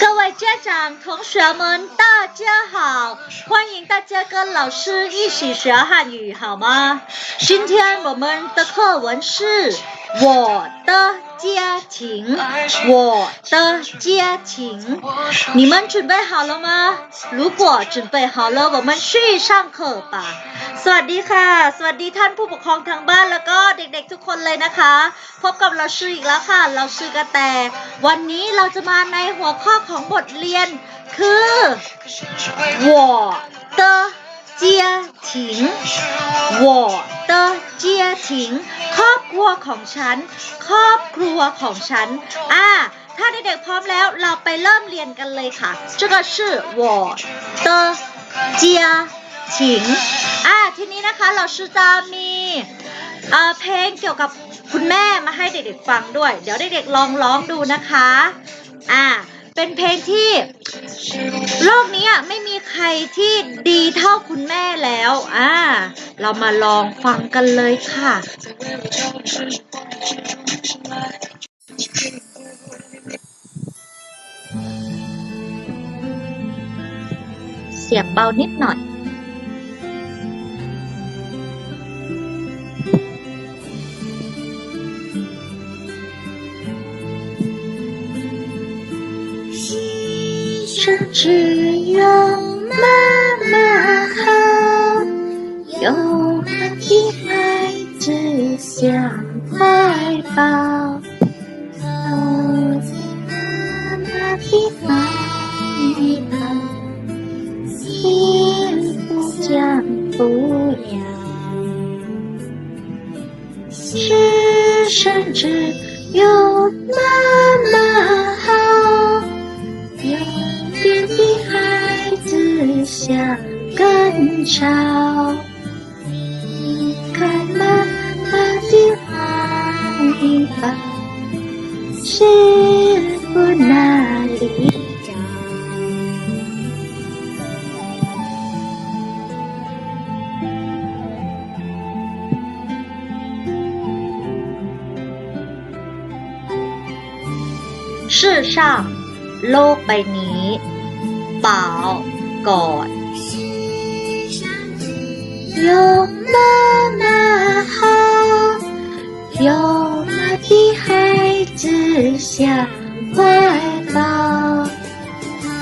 各位家长、同学们，大家好！欢迎大家跟老师一起学汉语，好吗？今天我们的课文是我的家庭，我的家庭。你们准备好了吗？如果准备好了，我们去上课吧。สวัสดีค่ะ สวัสดีท่านผู้ปกครองทางบ้านแล้วก็เด็กๆทุกคนเลยนะคะ พบกับเราชื่ออีกแล้วค่ะ เราชื่อกระแต วันนี้เราจะมาในหัวข้อของบทเรียน คือ我的家庭我 的家庭ครอบครัวของฉัน ครอบครัวของฉัน อ่า ถ้าเด็กๆพร้อมแล้วเราไปเริ่มเรียนกันเลยค่ะ这个是我的家庭อ่า ทีนี้นะคะเราชื่อจะมีเอ่อเพลงเกี่ยวกับคุณแม่มาให้เด็กๆฟังด้วย เดี๋ยวเด็กๆลองร้องดูนะคะ อ่า เป็นเพลงที่ โลกนี้อะไม่มีใครที่ดีเท่าคุณแม่แล้ว อ่า เรามาลองฟังกันเลยค่ะ เสียงเบานิดหน่อย 生只有妈妈好，有妈的孩子像怀抱， อย่างกันชาวการ世上โลกใบนี้เปล่ากอด 有妈妈好，有妈的孩子像怀抱，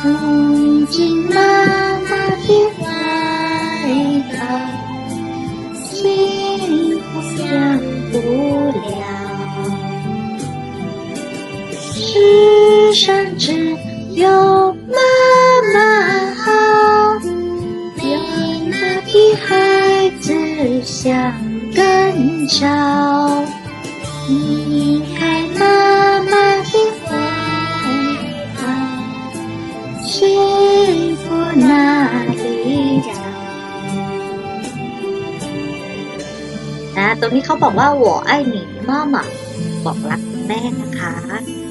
拥进妈妈的怀抱，幸福享不了。世上只有像根草，离开妈妈的怀抱，幸福哪里找？นะตรงนี้เขาบอกว่า我爱你妈妈บอกรักคุณแม่นะคะ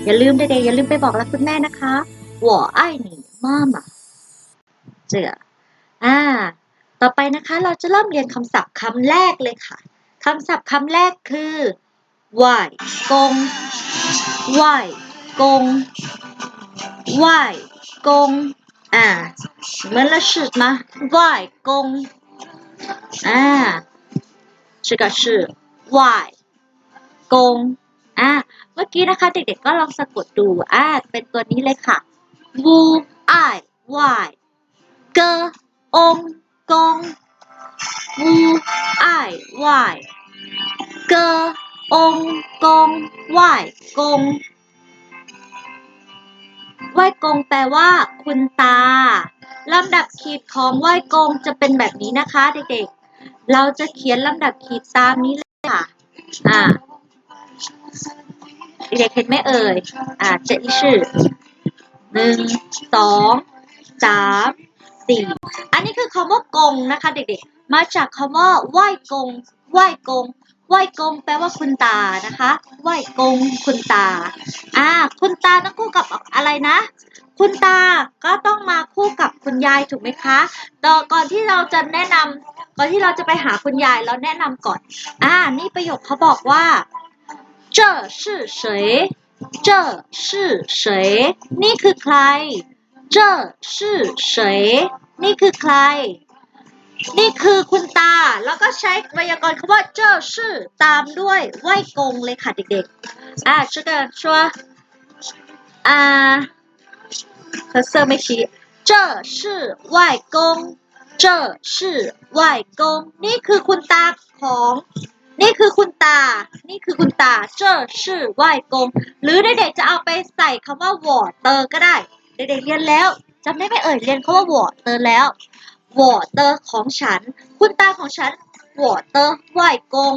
อย่าลืมเด็กๆอย่าลืมไปบอกรักคุณแม่นะคะ我爱你妈妈เจออ่า ต่อไปนะคะ เราจะเริ่มเรียนคำศัพท์คำแรกเลยค่ะคำศัพท์คำแรกคือไหวกงไหวกงไหวกงอ่าเหมือนละชื่อ吗ไหวกงอ่า这个是ไหวกงอ่า เมื่อกี้นะคะ เด็กๆก็ลองสะกดดู อ่า เป็นตัวนี้เลยค่ะ วูไอวายเกออง กงวูไอวายเกอองกงวายกงไหว้กงแปลว่า คุณตาลำดับขีดของไหว้กงจะเป็นแบบนี้นะคะเด็กๆ เราจะเขียนลำดับขีดตามนี้เลยค่ะอ่าเด็กๆเห็นไหมเอ่ยอ่าเจะอีชื่อหนึ่งสองสามสี่ อันนี้คือคำว่ากงนะคะ เด็กๆ มาจากคำว่าไหว้กง ไหว้กง ไหว้กง แปลว่าคุณตานะคะ ไหว้กง คุณตา อ่า คุณตาต้องคู่กับอะไรนะ คุณตา ก็ต้องมาคู่กับคุณยายถูกไหมคะต่อก่อนที่เราจะแนะนำก่อนที่เราจะไปหาคุณยายเราแนะนำก่อน อ่า นี่ประโยคเขาบอกว่า这是谁 这是谁นี่คือใคร这是谁 นี่คือใคร นี่คือคุณตา แล้วก็ใช้ไวยากรณ์คำว่าเจ้าชื่อตามด้วยไหวกงเลยค่ะเด็กๆ อ่าช่วยกันช่วยอ่าเซอร์ไม่ชี้เจ้าชื่อไหวกงเจ้าชื่อไหวกง นี่คือคุณตาของ นี่คือคุณตา นี่คือคุณตา เจ้าชื่อไหวกง หรือเด็กๆจะเอาไปใส่คำว่า water ก็ได้ เด็กๆเรียนแล้ว จำได้ไหมเอ่ยเรียนคำว่าวอเตอร์แล้ว วอเตอร์ของฉัน คุณตาของฉันวอเตอร์ไหวกง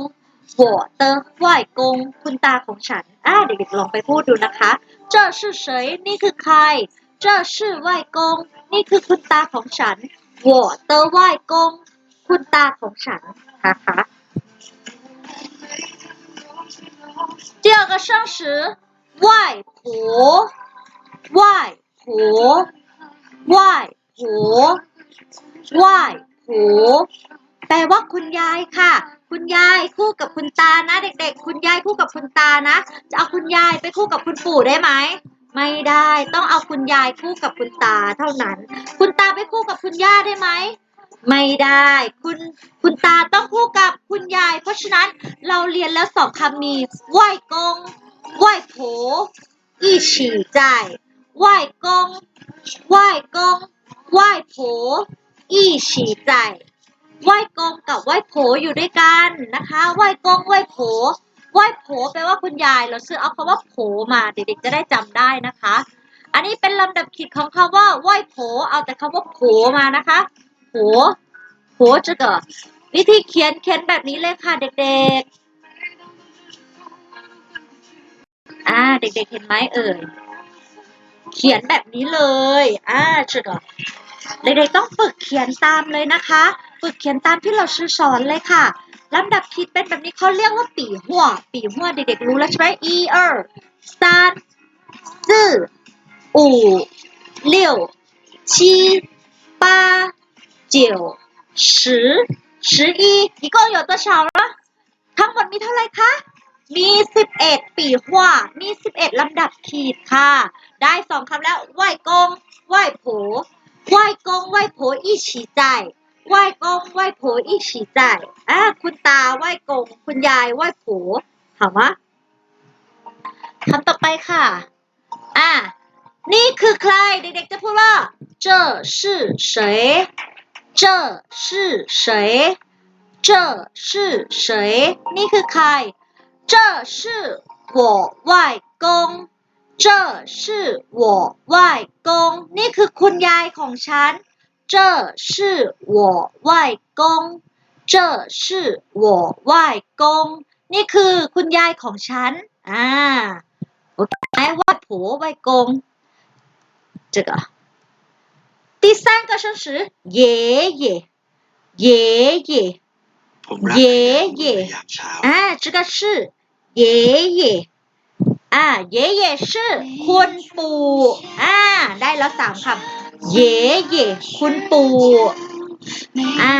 วอเตอร์ไหวกง คุณตาของฉัน อ่าเด็กๆลองไปพูดดูนะคะเจ้าชื่อเฉยนี่คือใครเจ้าชื่อไหวกง นี่คือคุณตาของฉันวอเตอร์ไหวกง คุณตาของฉันนะคะ第二个生词外婆，外婆， ไหว้โหไหว้โหแปลว่าคุณยายค่ะ คุณยายคู่กับคุณตานะ เด็ก ๆ คุณยายคู่กับคุณตานะ จะเอาคุณยายไปคู่กับคุณปู่ได้ไหมไม่ได้ต้องเอาคุณยายคู่กับคุณตาเท่านั้น คุณตาไปคู่กับคุณย่าได้ไหมไม่ได้ คุณคุณตาต้องคู่กับคุณยาย เพราะฉะนั้นเราเรียนแล้วสองคำมีไหว้กงไหว้โผอีฉี่ใจไหว้กง ว่ายก้ง ว่าโผ อี้ฉี่ใจ ว่ายกงกับว่าโผอยู่ด้วยกันนะคะ ว่ายกงว่าโผ ว่ายโผแปลว่าคุณยาย เราซื้อเอาคำว่าโผมาเด็กๆจะได้จำได้นะคะ อันนี้เป็นลำดับขีดของคำว่าว่าโผ เอาแต่คำว่าโผมานะคะ โผ โผจะเกิดวิธีเขียนเขียนแบบนี้เลยค่ะเด็กๆ อ่าเด็กๆเห็นไหมเอ่ย เขียนแบบนี้เลย อ่า这个เด็กๆต้องฝึกเขียนตามเลยนะคะ ฝึกเขียนตามที่เราชื่อสอนเลยค่ะลำดับขีดเป็นแบบนี้เขาเรียกว่าปีหัว ปีหัวเด็กๆรู้แล้วใช่ไหม一二三四五六七八九十十一一共有多少了ทั้งหมดมีเท่าไหร่คะ มีสิบเอ็ดปีหัว มีสิบเอ็ดลำดับขีดค่ะ ได้สองคำแล้วไหว้กงไหว้โผไหว้กงไหว้โผ一起在ไหว้กงไหว้โผ一起在อ่าคุณตาไหว้กง คุณยายไหว้โผถามว่าคำต่อไปค่ะ อ่า นี่คือใคร เด็กๆจะพูดว่า这是谁这是谁这是谁นี่คือใคร 这是我外公这是我外公นี่คือคุณยายของฉัน这是我外公这是我外公นี่คือคุณยายของฉัน อ่าโอเคไหม外婆外公这个第三个生词爷爷爷爷 ผมรัก เย่ เย่เย่อ่าเย่เย่ชื่อคุณปู่อ่าได้แล้วสามคำเย่เย่คุณปู่อ่า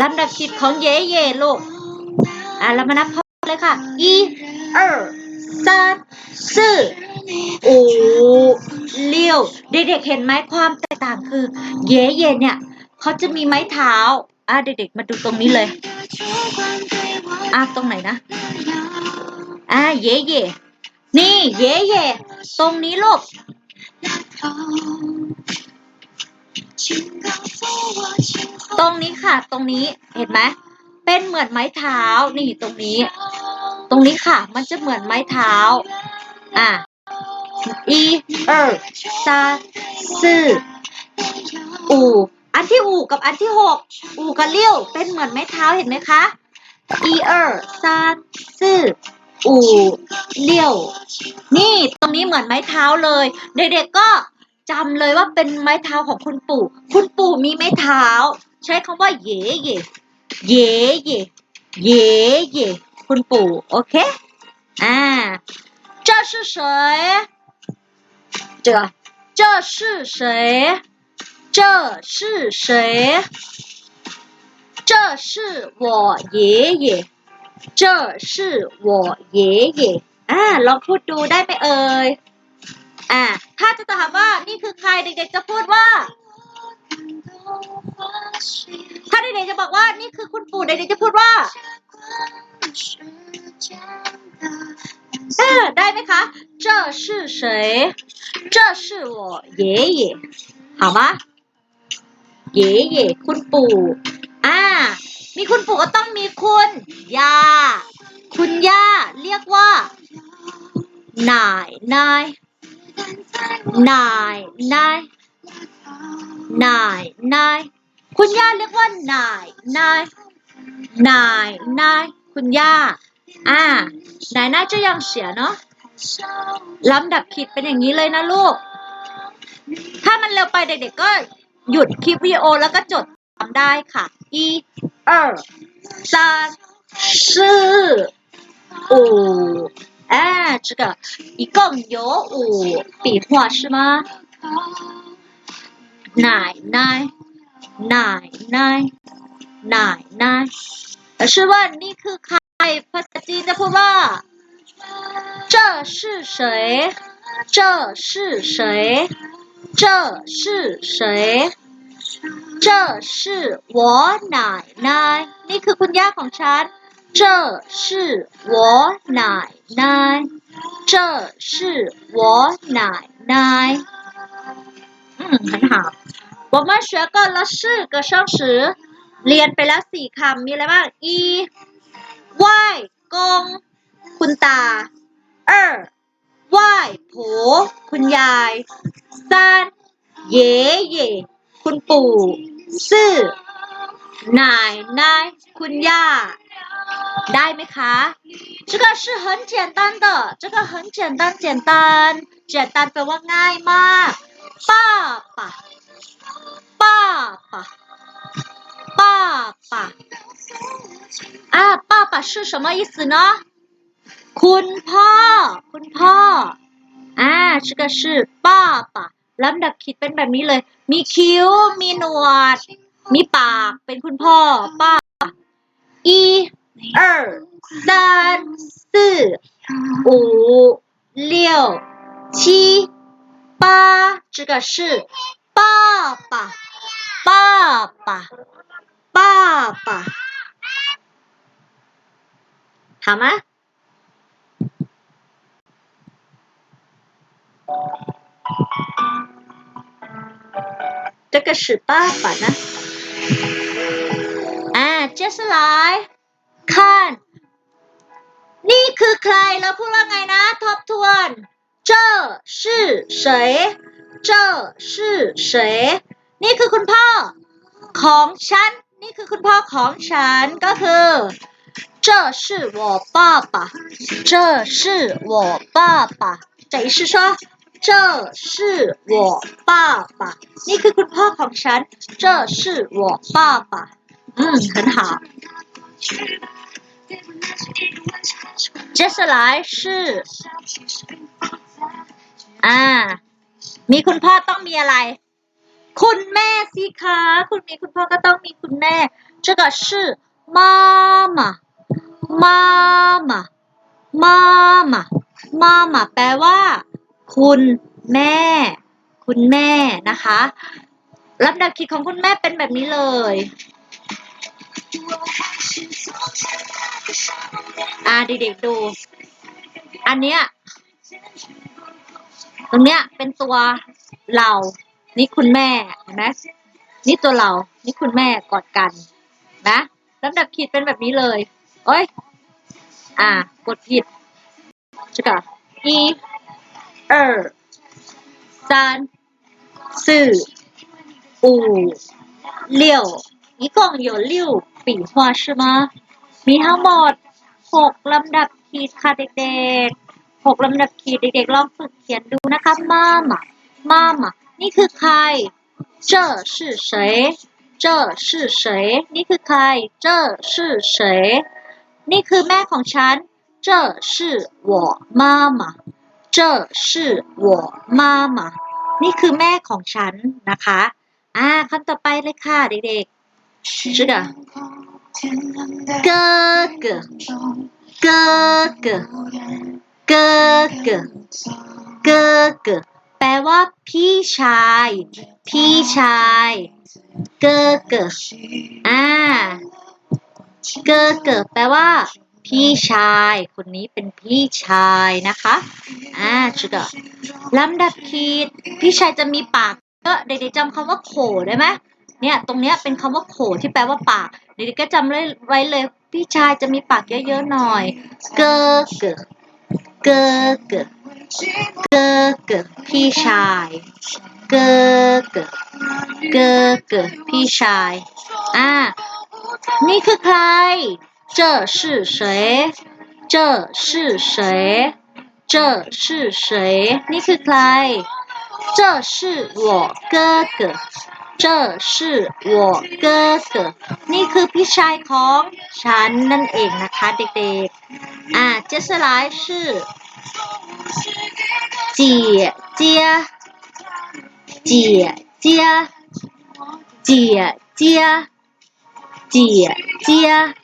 ลำดับจิตของเย่เย่ลูกอ่าเรามานับพร้อมเลยค่ะอีเออซัาซื่อโอ้เลี้ยวเด็กๆเห็นไหมความแตกต่างคือ เย่เย่เนี่ยเขาจะมีไม้เท้า อ่าเด็กๆมาดูตรงนี้เลย อ่ะตรงไหนนะ อ่าเย่เย่นี่เย่เย่ตรงนี้ลูก ตรงนี้ค่ะ ตรงนี้เห็นไหมเป็นเหมือนไม้เท้า นี่ตรงนี้ ตรงนี้ค่ะ มันจะเหมือนไม้เท้า อ่ะ一二三四五 อันที่อูกับอันที่หกอูกับเลี้ยวเป็นเหมือนไม้เท้าเห็นไหมคะ一二三四五六นี่ตรงนี้เหมือนไม้เท้าเลย เด็กๆก็จำเลยว่าเป็นไม้เท้าของคุณปู่ คุณปู่มีไม้เท้า ใช้คำว่าเย่เย่เย่เย่เย่เย่คุณปู่โอเค อ่า这是谁这这是谁 这是谁这是我爷爷这是我爷爷 อ่า ลองพูดดูได้ไหมเอ่ย อ่า ถ้าจะถามว่านี่คือใครเด็กๆจะพูดว่า ถ้าเด็กๆจะบอกว่านี่คือคุณปู่เด็กๆจะพูดว่า เออได้ไหมคะ这是谁这是我爷爷好吗 爷爷คุณปู่ อ่า มีคุณปู่ก็ต้องมีคุณย่า คุณย่าเรียกว่า นาย นาย นาย นาย นาย นาย คุณย่าเรียกว่านาย นาย นาย นาย คุณย่า อ่านายน่าจะยังเสียเนาะลำดับผิดเป็นอย่างนี้เลยนะลูก ถ้ามันเร็วไปเด็กๆก็ หยุดคลิปวิดีโอแล้วก็จดตามได้ค่ะ一二三四五哎，这个一共有五笔画是吗？奶奶，奶奶，奶奶。แต่ชื่อว่านี่คือใครภาษาจีนจะพูดว่า这是谁这是谁 这是谁这是我奶奶นี่คือคุณย่าของฉัน这是我奶奶这是我奶奶嗯很好我们学过了四个小时เรียนไปแล้วสี่คำมีอะไรบ้าง อีไหว้กง คุณตา เออ ไหว้ผูคุณยายซานเย่เย่คุณปู่ซื่อนายนายคุณย่า ได้ไหมคะ这个是很简单的这个很简单简单简单แปลว่าง่ายมากป้าป่ะป้าป่ะ爸爸啊爸爸是什么意思呢 คุณพ่อ คุณพ่อ อ่า这个是爸爸ลำดับขีดเป็นแบบนี้เลย มีคิ้ว มีหนวด มีปาก เป็นคุณพ่อ ป้า一二三四五六七八这个是爸爸爸爸爸爸好吗？ 这个是爸爸呢。啊，接下来看，นี่คือใครเราพูดว่าไงนะ ทบทวน这是谁这是谁นี่คือคุณพ่อ ของฉัน นี่คือคุณพ่อของฉันก็คือ这是我爸爸这是我爸爸这一是说 这是我爸爸นี่คือคุณพ่อของฉัน这是我爸爸嗯很好接下来是อ่า มีคุณพ่อต้องมีอะไร คุณแม่สิคะ คุณมีคุณพ่อก็ต้องมีคุณแม่这个是妈妈妈妈妈妈妈妈แปลว่า คุณแม่ คุณแม่นะคะลำดับคิดของคุณแม่เป็นแบบนี้เลยอ่าเด็กๆดู อันเนี้ยตรงเนี้ยเป็นตัวเรา นี่คุณแม่เห็นไหมนี่ตัวเรา นี่คุณแม่กอดกันนะลำดับขีดเป็นแบบนี้เลย โอ้ย อ่า กดผิดใช่ะอี 二三四五六一共有六笔画是吗มีทั้งหมดหกลำดับขีดค่ะเด็กๆหกลำดับขีดเด็กๆลองฝึกเขียนดูนะคะมาม่ามาม่านี่คือใคร这是谁这是谁นี่คือใคร这是谁นี่คือแม่ของฉัน这是我妈妈 这是我妈妈นี่คือแม่ของฉันนะคะ อ่าคำต่อไปเลยค่ะเด็กๆ这个哥哥哥哥 เกอเกอเกอเกอแปลว่า พี่ชาย พี่ชายเกอเกออ่าเกอเกอแปลว่า พี่ชาย คนนี้เป็นพี่ชายนะคะอ่าชื่อเดลำดับขีด พี่ชายจะมีปากเยอะเด็กๆจำคำว่าโขได้ไหมเนี่ยตรงเนี้ยเป็นคำว่าโขที่แปลว่าปากเด็กๆก็จำไว้เลย พี่ชายจะมีปากเยอะๆหน่อย เกอเกอเกอเกอเกอเกอพี่ชายเกอเกอเกอเกอพี่ชายอ่านี่คือใคร 这是谁这是谁这是谁นี่คือใคร这是我哥哥这是我哥哥นี่คือพี่ชายของฉันนั่นเองนะคะเด็กๆ อ่า接下来是姐姐姐姐姐姐姐姐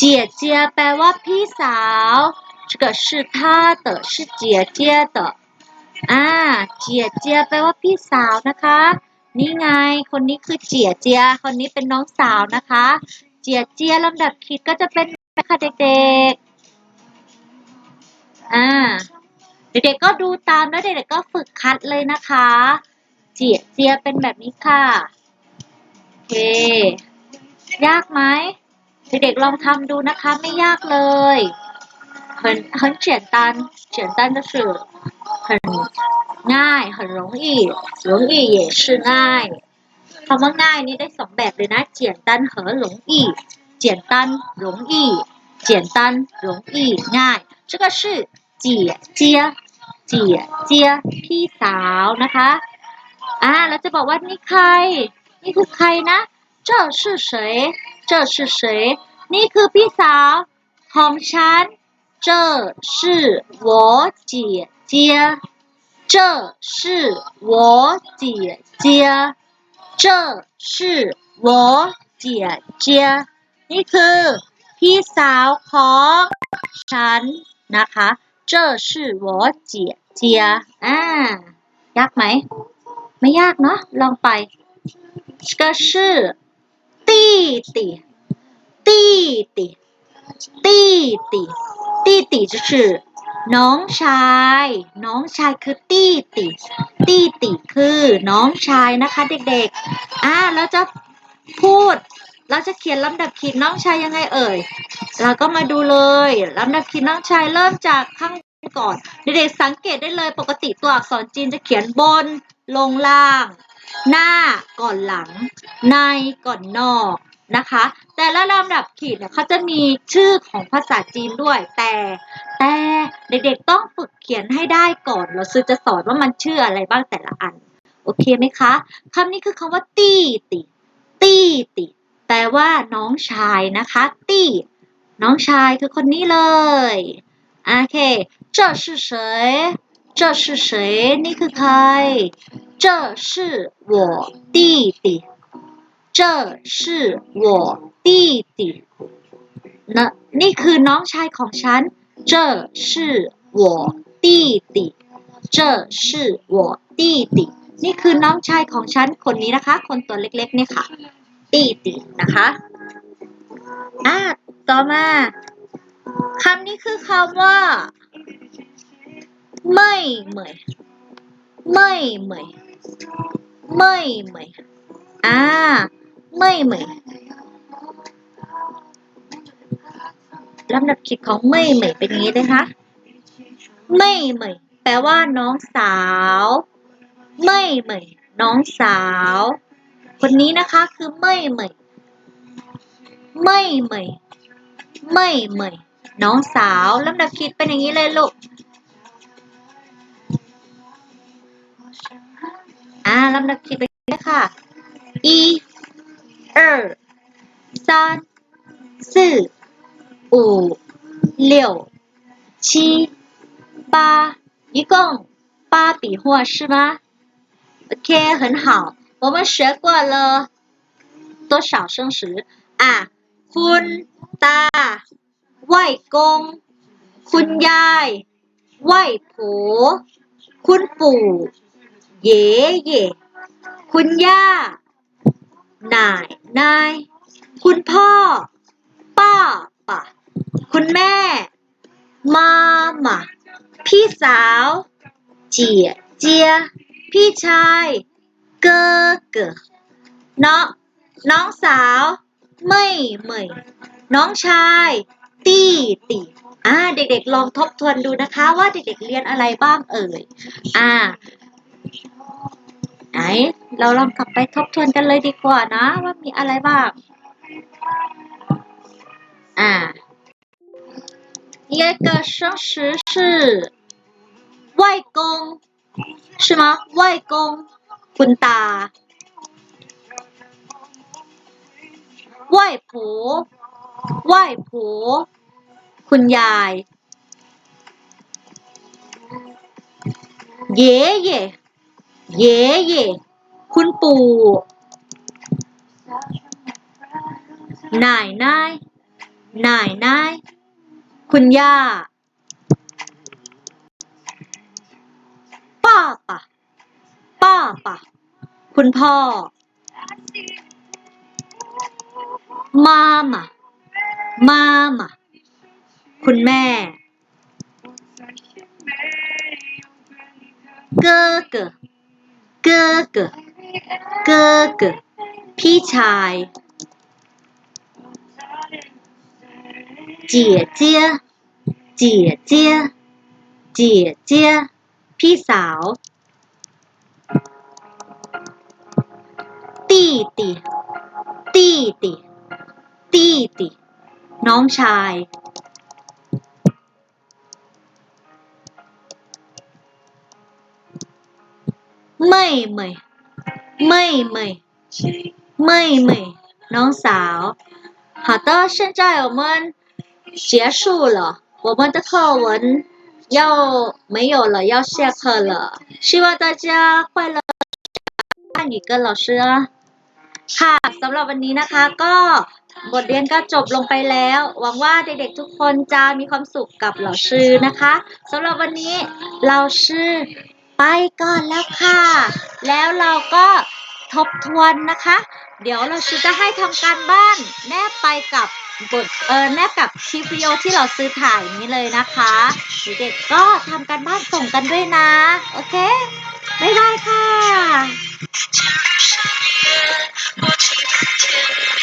姐姐แปลว่าพี่สาว这个是他的是姐姐的อ่าเจียเจียแปลว่าพี่สาวนะคะ นี่ไง คนนี้คือเจียเจีย คนนี้เป็นน้องสาวนะคะ เจียเจียลำดับขีดก็จะเป็นค่ะเด็กๆ อ่า เด็กๆก็ดูตามแล้วเด็กๆก็ฝึกคัดเลยนะคะ เจียเจียเป็นแบบนี้ค่ะ โอเค ยากไหม เด็กๆลองทำดูนะคะ ไม่ยากเลย很很简单简单就是很ง่าย很容易容易也是ง่ายคำว่าง่ายนี่ได้สองแบบเลยนะ简单和容易简单容易简单容易ง่าย这个是姐姐姐姐พี่สาวนะคะอ่าเราจะบอกว่านี่ใคร นี่คือใครนะ这是谁 这是谁นี่คือพี่สาวของฉัน这是我姐姐这是我姐姐这是我姐姐นี่คือพี่สาวของฉันนะคะ这是我姐姐อ่ายากไหม ไม่ยากเนาะลองไป这个是 ตีตีตีตีตีตีตีตีคือน้องชาย น้องชายคือตี้ติตี้ติคือน้องชายนะคะ เด็กๆ อ่าแล้วจะพูด เราจะเขียนลำดับขีดน้องชายยังไงเอ่ย เราก็มาดูเลยลำดับขีดน้องชายเริ่มจากข้างบนก่อน เด็กๆสังเกตได้เลยปกติตัวอักษรจีนจะเขียนบนลงล่าง หน้าก่อนหลัง ในก่อนนอกนะคะ แต่ละลำดับขีดเนี่ยเขาจะมีชื่อของภาษาจีนด้วย แต่แต่เด็กๆต้องฝึกเขียนให้ได้ก่อน เราซื้อจะสอนว่ามันชื่ออะไรบ้างแต่ละอัน โอเคไหมคะคำนี้คือคำว่าตี้ติตี้ติแปลว่าน้องชายนะคะตี้น้องชายคือคนนี้เลยโอเค这是谁 这是谁นี่คือใคร这是我弟弟这是我弟弟นะนี่คือน้องชายของฉัน这是我弟弟这是我弟弟นี่คือน้องชายของฉันคนนี้นะคะ คนตัวเล็กๆเนี่ยค่ะตีตินะคะอ่าต่อมาคำนี้คือคำว่า ไม่เหมยไม่เหมยไม่เหมยอ่าไม่เหมยลำดับขีดของไม่เหมยเป็นอย่างนี้เลยคะไม่เหมยแปลว่าน้องสาว ไม่เหมยน้องสาว คนนี้นะคะคือไม่เหมยไม่เหมยไม่เหมยน้องสาวลำดับขีดเป็นอย่างนี้เลยลูก อ่าลำดับขีดไปเลยค่ะ一二三四五六七八一共八笔画是吗？OK，很好，我们学过了多少生时啊？คุณตาไหว้กง คุณยาย ไหว้ผัวคุณปู่ เย่เย่คุณย่านายนายคุณพ่อ ป้าป่ะคุณแม่ มามาพี่สาว เจียเจีย พี่ชาย เกอเกอน้องน้องสาว ไม่ไม่น้องชาย ตีตีอ่า เด็กๆ ลองทบทวนดูนะคะว่าเด็กๆ เรียนอะไรบ้างเอ่ย อ่า เราลองกลับไปทบทวนกันเลยดีกว่านะ ว่ามีอะไรบ้าง อ่า第二个生时是外公，是吗？外公，คุณตาไหว้ผัวไหว้ผัวคุณยาย เย่เย่ เย่เย่คุณปู่นายนายนายนายคุณย่าป้าป่ะป้าป่ะคุณพ่อมามามามาคุณแม่เกอ เกอเกอเกอเกอพี่ชายเจียเจียเจียเจียเจียเจียพี่สาวตีตีตีตีตีตีน้องชาย 妹妹，妹妹，妹妹，น้องสาว。好的，现在我们结束了，我们的课文要没有了，要下课了。希望大家快乐汉语跟老师啊。ค่ะสำหรับวันนี้นะคะ ก็บทเรียนก็จบลงไปแล้ว หวังว่าเด็กๆทุกคนจะมีความสุขกับเหล่าชื่อนะคะสำหรับวันนี้เราชื่อ ไปก่อนแล้วค่ะ แล้วเราก็ทบทวนนะคะ เดี๋ยวเราชื่อจะให้ทำการบ้าน แนบไปกับบทเออแนบกับคลิปวิดีโอที่เราซื้อถ่ายนี้เลยนะคะเด็กๆก็ทำการบ้านส่งกันด้วยนะ โอเค บ๊ายบายค่ะ假日深夜，我期待天明。